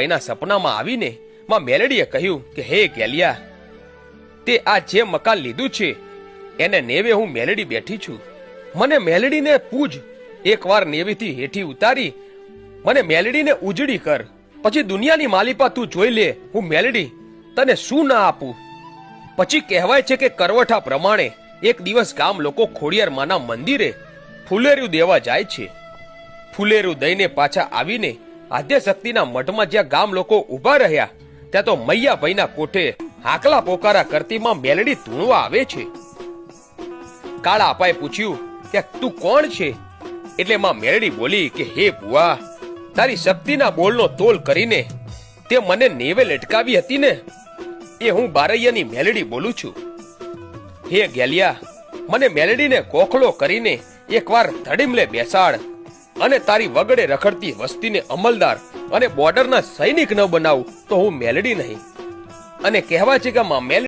એના સપનામાં આવીને માં મેલડીએ કહ્યું કે, હે ગેલિયા, તે આ જે મકાન લીધું છે, એને નેવે હું મેલડી બેઠી છું. મને મેલડીને પૂજ, એકવાર નેવીથી હેઠી ઉતારી, મને મેલડીને ઉજળી કર. પછી દુનિયાની માલિપા તું જોઈ લે, હું મેલડી, તને શું ના આપું? પછી કહેવાય છે કે, કરવઠા પ્રમાણે એક દિવસ ગામ લોકો ખોડિયાર માના મંદિરે ફુલેરું દેવા જાય છે. ફુલેરું દઈને પાછા આવીને આદ્ય શક્તિના મઠમાં જ્યાં ગામ લોકો ઊભા રહ્યા, ત્યાં તો મૈયાભાઈના કોઠે હાકલા પોકારા કરતી માં મેલડી ધૂણવા આવે છે. કાળા અપાએ પૂછ્યું કે તું કોણ છે? એટલે માં મેલડી બોલી કે, હે બુઆ તારી શક્તિના બોલનો તોલ કરીને તે મને નેવે લટકાવી હતી ને? એ હું બારૈયાની મેલડી બોલું છું. હે ગેલિયા, મને મેલડીને કોખલો કરીને એકવાર ધડીમલે બેસાડ અને તારી વગડે રખડતી વસ્તીને અમલદાર અને બોર્ડરના સૈનિક ન બનાવું તો હું મેલડી નહીં. અને કહેવા છે કે માં મેલડી